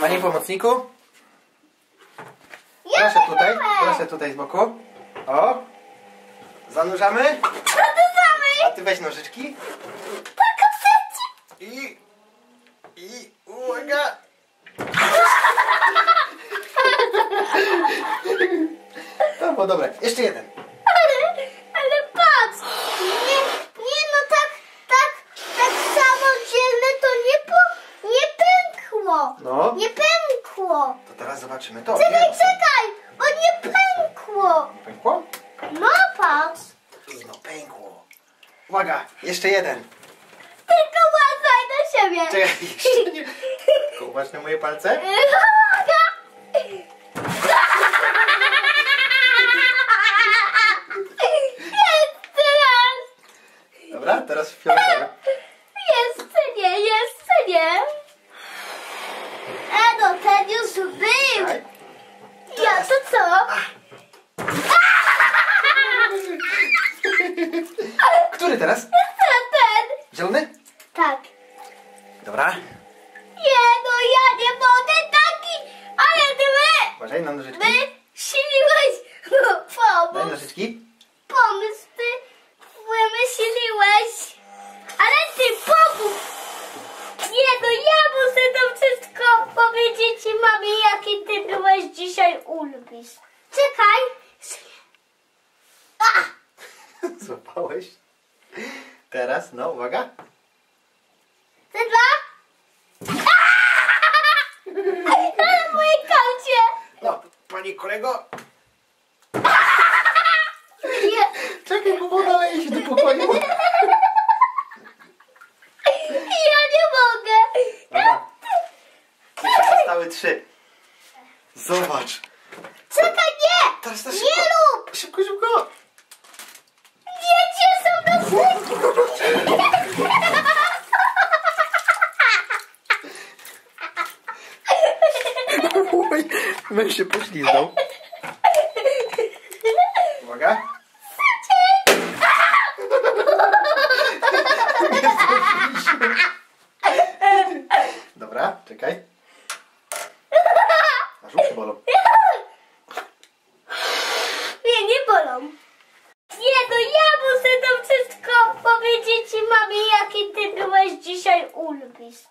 Panie pomocniku, proszę tutaj, proszę tutaj z boku. O, zanurzamy, Zadawamy. a ty weź nożyczki Tak, i, i uwaga. To było dobre, jeszcze jeden. Ale, ale patrz. Nie, nie no tak, tak, tak samodzielne to nie po, nie pękło. No. Nie pękło. To teraz zobaczymy to. Czekaj, Nie, czekaj, bo nie pękło. Pękło? No patrz. No pękło. Uwaga, jeszcze jeden. Tylko uważaj na siebie. Czekaj, jeszcze nie. Tylko Uważ na moje palce. Dobra, teraz fioletowe. Jeszcze nie, jeszcze nie. E no, ten już był. Czekaj. Ja to co? Który teraz? Ten. Zielony? Tak. Dobra. Nie no, ja nie mogę taki. Ale ty my, Uważaj na nożyczki. my siliłeś no, Daj pomysł. nożyczki. Pomysł ty wymyśliłeś. Ale ty pomóż. Nie no, ja muszę to wszystko powiedzieć ci mamie, jaki ty byłeś dzisiaj ulubis. Czekaj. Złapałeś. Teraz, no, uwaga. Te dwa? Ale moje kaucie! No, panie kolego. Nie. Czekaj, bo woda leje się do pokoju. Ja nie mogę! Dobra. Jeszcze zostały trzy. Zobacz. Czekaj, nie! Teraz to Nie szybko. rób! Szybko, szybko. Myś się pośliznął. Uwaga. Dobra, czekaj. Aż uszy bolą. Nie, nie bolą. Nie, no ja muszę to wszystko powiedzieć ci mamie, jaki ty byłeś dzisiaj ulubis.